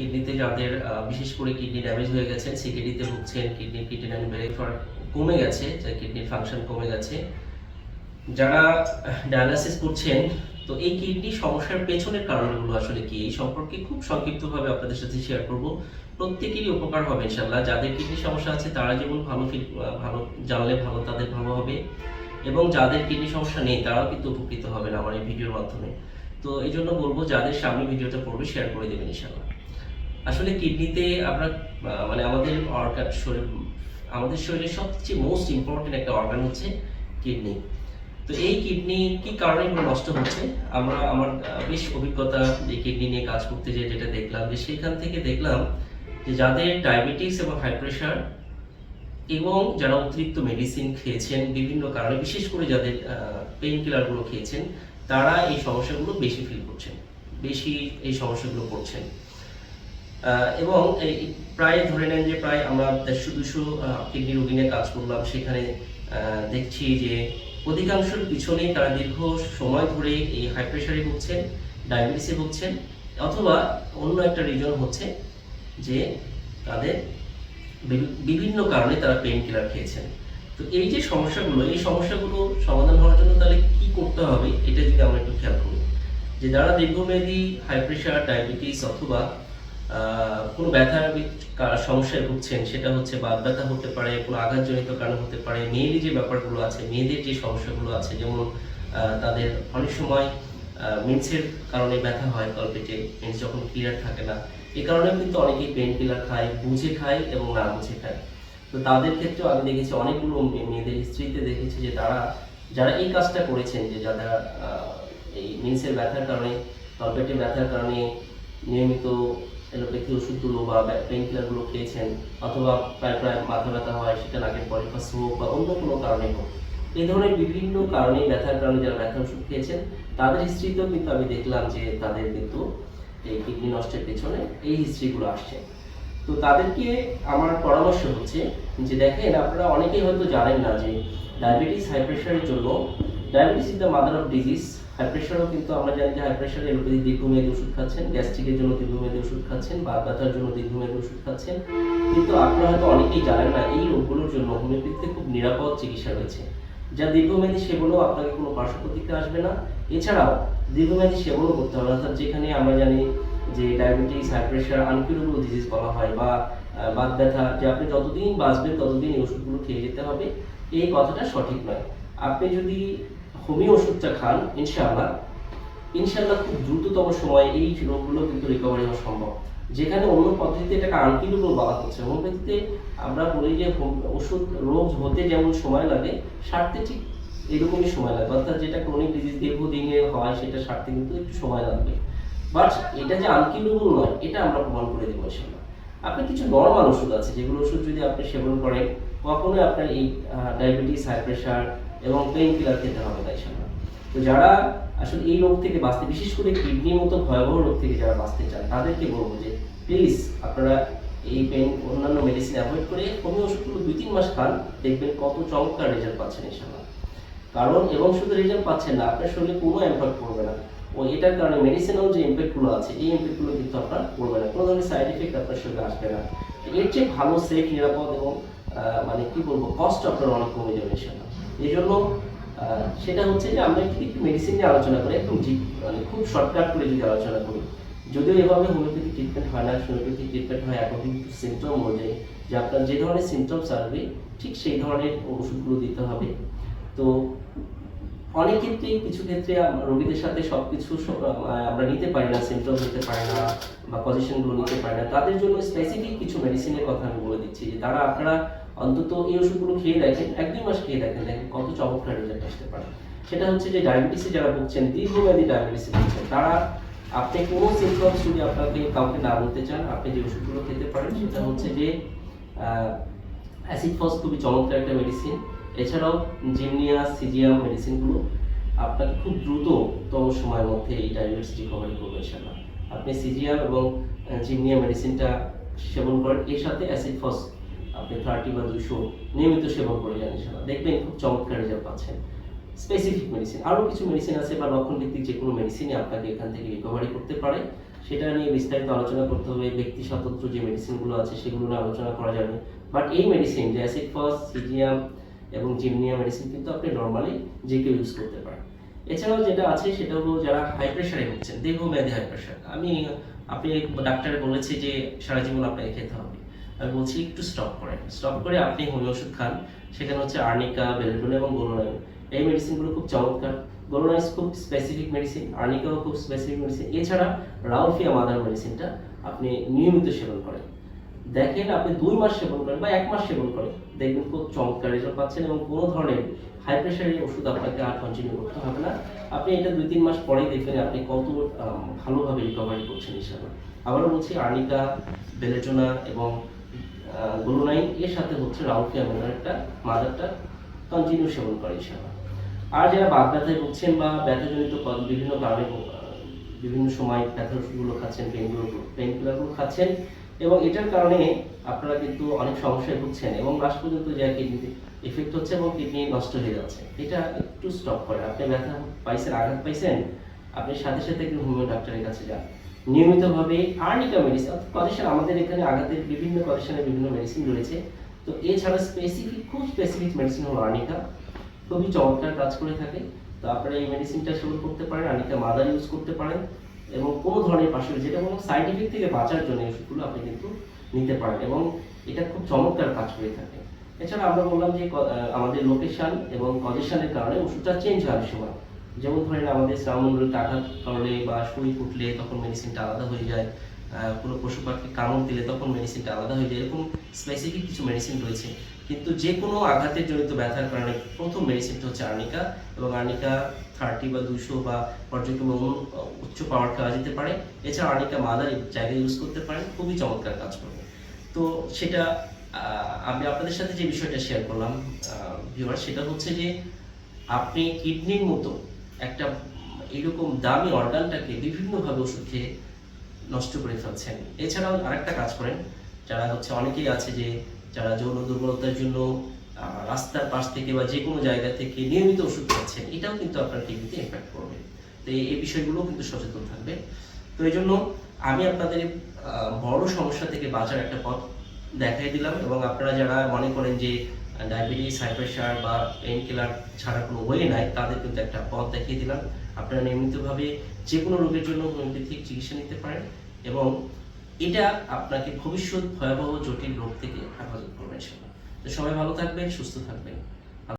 কিডনিতে যাদের বিশেষ করে কিডনি ড্যামেজ হয়ে গেছে সিকিডিতে ভুগছেন কিডনি কিডনি বেড়ে কমে গেছে যে কিডনির ফাংশন কমে গেছে। যারা ডায়ালাসিস করছেন, তো এই কিডনি সমস্যার পেছনের কারণগুলো আসলে কি? এই সম্পর্কে খুব সংক্ষিপ্তভাবে আপনাদের সাথে শেয়ার করব। প্রত্যেকেরই উপকার হবে ইনশাল্লাহ যাদের কিডনি সমস্যা আছে, তারা যেমন ভালো ভালো জানলে ভালো, তাদের ভালো হবে। এবং যাদের কিডনি সমস্যা নেই, তারাও কিন্তু উপকৃত হবেন আমার এই ভিডিওর মাধ্যমে। তো এই জন্য বলব, যাদের সামনে ভিডিওটা পড়বে শেয়ার করে দেবেন ইনশাল্লাহ আসলে কিডনিতে আমরা মানে আমাদের অর্গান শরীর আমাদের শরীরের সবচেয়ে মোস্ট ইম্পর্টেন্ট একটা অর্গান হচ্ছে কিডনি। তো এই কিডনি কি কারণে নষ্ট হচ্ছে? আমরা আমার বেশ অভিজ্ঞতা যে কিডনি নিয়ে কাজ করতে যে যেটা দেখলাম যে সেখান থেকে দেখলাম যে যাদের ডায়াবেটিস এবং হাই প্রেশার এবং যারা অতিরিক্ত মেডিসিন খেয়েছেন বিভিন্ন কারণে বিশেষ করে যাদের পেইন কিলারগুলো খেয়েছেন তারা এই সমস্যাগুলো বেশি ফিল করছেন বেশি এই সমস্যাগুলো আহ, এবং প্রায় ধরে নেন যে প্রায় আমরা দেড়শো, দুশো কিডনি রোগী নিয়ে কাজ করলাম, সেখানে দেখছি যে অধিকাংশের পিছনে তারা দীর্ঘ সময় ধরে এই হাই প্রেশারে ভুগছেন ডায়াবেটিসে ভুগছেন, অথবা অন্য একটা রিজন হচ্ছে যে তাদের বিভিন্ন কারণে তারা পেইন কিলার খেয়েছেন। তো এই যে সমস্যাগুলো, এই সমস্যাগুলো সমাধান হওয়ার জন্য তাহলে কি করতে হবে, এটা যদি আমরা একটু খেয়াল করি। যে যারা দীর্ঘমেয়াদী হাই প্রেশার ডায়াবেটিস অথবা কোনো ব্যথার সমস্যায় ভুগছেন, সেটা হচ্ছে বাত ব্যথা হতে পারে, কোনো আঘাতজনিত কারণ হতে পারে, মেয়েলি যে ব্যাপারগুলো আছে, মেয়েদের যে সমস্যাগুলো আছে, যেমন তাদের অনেক সময় মিন্সের কারণে ব্যথা হয় তলপেটে মিন্স যখন ক্লিয়ার থাকে না এই কারণে কিন্তু অনেকেই পেন কিলার খায়, বুঝে খায় এবং না বুঝে খায়। তো তাদের ক্ষেত্রেও আমি দেখেছি অনেকগুলো মেয়েদের হিস্ট্রিতে দেখেছি যে তারা, যারা এই কাজটা করেছেন, যে যারা এই মিন্সের ব্যথার কারণে তলপেটে ব্যথার কারণে নিয়মিত এলোপ্যাথি ওষুধগুলো বা পেন কিলারগুলো খেয়েছেন অথবা প্রায় প্রায় মাথা ব্যথা হয়, সেটা নাকের পরিপাস হোক বা অন্য কোনো কারণে হোক। এই ধরনের বিভিন্ন কারণে ব্যথার কারণে যারা ব্যথার ওষুধ খেয়েছেন, তাদের হিস্ট্রিতেও কিন্তু আমি দেখলাম যে তাদের কিন্তু এই কিডনি নষ্টের পেছনে এই হিস্ট্রিগুলো আসছে। তো তাদেরকে আমার পরামর্শ হচ্ছে যে দেখেন, আপনারা অনেকেই হয়তো জানেন না যে ডায়াবেটিস হাই প্রেশারের জন্য diabetes is the mother of disease high প্রেশারও কিন্তু আমরা জানি যে হাই প্রেশারে এলোপ্যাথি দীর্ঘমেয়াদী ওষুধ খাচ্ছেন গ্যাস্ট্রিকের জন্য দীর্ঘমেয়াদী ওষুধ খাচ্ছেন বাত ব্যথার জন্য দীর্ঘমেয়াদী ওষুধ খাচ্ছেন। কিন্তু আপনারা হয়তো অনেকেই জানেন না, এই রোগগুলোর জন্য হোমিওপ্যাথিতে খুব নিরাপদ চিকিৎসা রয়েছে। যা দীর্ঘমেয়াদী সেবনও আপনাকে কোনো পার্শ্ব প্রতিক্রিয়া আসবে না। এছাড়াও দীর্ঘমেয়াদী সেবনও করতে হবে, অর্থাৎ যেখানে আমরা জানি যে diabetes high pressure uncurable disease বলা হয় বা বাত ব্যথা, যে আপনি যতদিন বাঁচবেন ততদিন এই ওষুধগুলো খেয়ে যেতে হবে। এই কথাটা সঠিক নয়। আপনি যদি হোমিও ওষুধটা খান, ইনশাআল্লাহ। ইনশাআল্লাহ খুব দ্রুততম সময়ে এই রোগগুলো কিন্তু রিকভারি হওয়া সম্ভব। যেখানে অন্য পদ্ধতিতে এটাকে আনকিউরেবল বলা হচ্ছে। হোমিওপ্যাথিতে আমরা বলি যে ওষুধ, রোগ হতে যেমন সময় লাগে, সারতে ঠিক এরকমই সময় লাগবে অর্থাৎ যেটা ক্রনিক ডিজিজ দীর্ঘদিনে হয়, সেটা সারতে কিন্তু একটু সময় লাগবে। বাট এটা যে আনকিউরেবল নয়, এটা আমরা প্রমাণ করে দেবো ইনশাল্লাহ আপনি কিছু নর্মাল ওষুধ আছে, যেগুলো ওষুধ যদি আপনি সেবন করেন, কখনোই আপনার এই ডায়াবেটিস হাই প্রেশার এবং পেইন কিলার খেতে হবে না ইনশাল্লাহ তো যারা আসলে এই রোগ থেকে বাঁচতে, বিশেষ করে কিডনির মতো ভয়াবহ রোগ থেকে যারা বাঁচতে চান, তাদেরকে বলব যে প্লিজ আপনারা এই পেন অন্যান্য মেডিসিন অ্যাভয়েড করে হোমিও ওষুধগুলো দুই তিন মাস খান, দেখবেন কত চমৎকার রেজাল্ট পাচ্ছেন ইনশাল্লাহ কারণ এবং শুধু রেজাল্ট পাচ্ছেন না, আপনার শরীরে কোনো ইম্প্যাক্ট পড়বে না। ও এটার কারণে মেডিসিনাল যে ইম্প্যাক্টগুলো আছে, এই ইম্প্যাক্টগুলো কিন্তু আপনার পড়বে না। কোনো ধরনের সাইড এফেক্ট আপনার শরীরে আসবে না। এর চেয়ে ভালো সেফ নিরাপদ এবং মানে কি বলব কষ্ট আপনার অনেক কমে যাবে ইনশাল্লাহ এই জন্য সেটা হচ্ছে যে আমরা একটু একটু মেডিসিন নিয়ে আলোচনা করি, একদম মানে খুব শর্টকাট করে যদি আলোচনা করি। যদিও এভাবে হোমিওপ্যাথি ট্রিটমেন্ট হয় না হোমিওপ্যাথি ট্রিটমেন্ট হয় অ্যাকর্ডিং টু সিমটম অনুযায়ী যে আপনার যে ধরনের সিমটমস আসবে, ঠিক সেই ধরনের ওষুধগুলো দিতে হবে। তো অনেক ক্ষেত্রেই কিছু ক্ষেত্রে রোগীদের সাথে সব কিছু আমরা নিতে পারি না সিমটম নিতে পারি না, বা পজিশনগুলো নিতে পারি না। তাদের জন্য স্পেসিফিক কিছু মেডিসিনের কথা আমি বলে দিচ্ছি, যে তারা আপনারা অন্তত এই ওষুধগুলো খেয়ে দেখেন, এক দুই মাস খেয়ে দেখেন দেখেন কত চমৎকার রেজাল্ট আসতে পারে। সেটা হচ্ছে যে ডায়াবেটিসে যারা ভুগছেন, দীর্ঘমেয়াদী ডায়াবেটিসে ভুগছেন, তারা আপনি কোনো সিমটমস যদি আপনাকে কাউকে না বলতে চান, আপনি যে ওষুধগুলো খেতে পারেন, সেটা হচ্ছে যে অ্যাসিড ফস খুবই চমৎকার একটা মেডিসিন এছাড়াও জিমনিয়া, সিজিয়াম মেডিসিনগুলো আপনাকে খুব দ্রুততম সময়ের মধ্যে এই ডায়াবেটিস রিকভারি করবে ইনশাল্লাহ আপনি সিজিয়াম এবং জিমনিয়া মেডিসিনটা সেবন করেন, এর সাথে অ্যাসিড ফস আপনি থার্টি বা দুশো নিয়মিত সেবন করে যান ইনশাল্লাহ দেখবেন খুব চমৎকার রেজাল্ট পাচ্ছেন। স্পেসিফিক মেডিসিন আরও কিছু মেডিসিন আছে বা লক্ষণ ভিত্তিক যে কোনো মেডিসিনই আপনাকে এখান থেকে রিকভারি করতে পারে। সেটা নিয়ে বিস্তারিত আলোচনা করতে হবে। ব্যক্তি স্বতন্ত্র যে মেডিসিনগুলো আছে সেগুলো নিয়ে আলোচনা করা যাবে। বাট এই মেডিসিন যে অ্যাসিড ফস সিজিয়াম এবং জিমনিয়া মেডিসিন কিন্তু আপনি নর্মালি যে কেউ ইউজ করতে পারেন। এছাড়াও যেটা আছে সেটা হলো যারা হাই প্রেশারে ভুগছেন দীর্ঘমেয়াদী হাই প্রেশার আমি, আপনি ডাক্তার বলেছে যে সারা জীবন আপনাকে খেতে হবে। আমি বলছি একটু স্টপ করেন। স্টপ করে আপনি হোমিও ওষুধ খান। সেখানে হচ্ছে আর্নিকা বেলডোন এবং গোলোনাইন এই মেডিসিনগুলো খুব চমৎকার। গোলোনাইস খুব স্পেসিফিক মেডিসিন আর্নিকাও খুব স্পেসিফিক মেডিসিন এছাড়া রাউফিয়া মাদার মেডিসিনটা আপনি নিয়মিত সেবন করেন। দেখেন আপনি দুই মাস সেবন করেন বা এক মাস সেবন করেন। দেখবেন খুব চমৎকার রেজাল্ট পাচ্ছেন এবং কোনো ধরনের হাই প্রেশারের ওষুধ আপনাকে আর কন্টিনিউ করতে হবে না। আপনি এটা দুই তিন মাস পরেই দেখবেন আপনি কত ভালোভাবে রিকভারি করছেন ইনশাআল্লাহ। আবারও বলছি আর্নিকা বেলেটোনা এবং গ্লুনাইন এর সাথে হচ্ছে রাউফিয়া মাদার একটা মাদারটা কন্টিনিউ সেবন করে ইনশাআল্লাহ। আর যারা বাদ ব্যথায় ভুগছেন বা ব্যথাজনিত বিভিন্ন কারণে বিভিন্ন সময় ব্যথার ওষুধগুলো খাচ্ছেন পেনগুলো পেন কিলারগুলো খাচ্ছেন, এবং এটার কারণে আপনারা কিন্তু অনেক সমস্যায় ভুগছেন এবং লাস্ট পর্যন্ত যা কিডনিতে এফেক্ট হচ্ছে এবং কিডনি নষ্ট হয়ে যাচ্ছে। এটা একটু স্টপ করে আপনি ব্যথা পাইছেন, আঘাত পাইছেন, আপনি সাথে সাথে একটু হোমিও ডাক্তারের কাছে যান। নিয়মিতভাবে আর্নিকা মেডিসিন কন্ডিশন আমাদের এখানে আঘাতের বিভিন্ন কন্ডিশনের বিভিন্ন মেডিসিন রয়েছে। তো এছাড়া স্পেসিফিক খুব স্পেসিফিক মেডিসিন হলো আর্নিকা। খুবই চমৎকার কাজ করে থাকে। তো আপনারা এই মেডিসিনটা সেবন করতে পারেন, আর্নিকা মাদার ইউজ করতে পারেন এবং কোনো ধরনের পাশে যেটা কোনো সাইড ইফেক্ট থেকে বাঁচার জন্য ওষুধগুলো আপনি কিন্তু নিতে পারেন এবং এটা খুব চমৎকার কাজ করে থাকে। এছাড়া আমরা বললাম যে আমাদের লোকেশন এবং কন্ডিশনের কারণে ওষুধটা চেঞ্জ হয় সময়। যেমন ধরেন আমাদের শ্রাবণগুলোতে আঘাত করলে বা সুই ফুটলে তখন মেডিসিনটা আলাদা হয়ে যায় কোনো পশু পাখি কামড় দিলে তখন মেডিসিনটা আলাদা হয়ে যায়, এরকম স্পেসিফিক কিছু মেডিসিন রয়েছে। কিন্তু যে কোনো আঘাতের জনিত ব্যথার কারণে প্রথম মেডিসিনটা হচ্ছে আর্নিকা এবং আর্নিকা থার্টি বা দুশো বা অনু- উচ্চ পাওয়ার খাওয়া যেতে পারে। এছাড়া আর্নিকা মাদার জায়গায় ইউজ করতে পারেন, খুবই চমৎকার কাজ করবে তো সেটা আমি আপনাদের সাথে যে বিষয়টা শেয়ার করলাম ভিউয়ার সেটা হচ্ছে যে আপনি কিডনির মতো একটা এরকম দামি অর্গানটাকে বিভিন্নভাবে ওষুধ নষ্ট করে ফেলছেন। এছাড়াও আরেকটা কাজ করেন, যারা হচ্ছে অনেকেই আছে যে, যারা যৌন দুর্বলতার জন্য রাস্তার পাশ থেকে বা যে কোনো জায়গা থেকে নিয়মিত ওষুধ খাচ্ছেন, এটাও কিন্তু আপনার কিডনিতে ইম্প্যাক্ট করবে। তো এই এই বিষয়গুলো কিন্তু সচেতন থাকবে। তো এই জন্য আমি আপনাদের বড় সমস্যা থেকে বাঁচার একটা পথ দেখাই দিলাম এবং আপনারা যারা মনে করেন যে ডায়াবেটিস হাই প্রেশার বা পেন কিলার ছাড়া কোনো ওয়ে নাই, তাদের কিন্তু একটা পথ দেখিয়ে দিলাম। আপনারা নিয়মিতভাবে যে কোনো রোগের জন্য হোমিওপ্যাথিক চিকিৎসা নিতে পারেন এবং এটা আপনাকে ভবিষ্যৎ ভয়াবহ জটিল রোগ থেকে হেফাজত করবে তো সবাই ভালো থাকবেন, সুস্থ থাকবেন।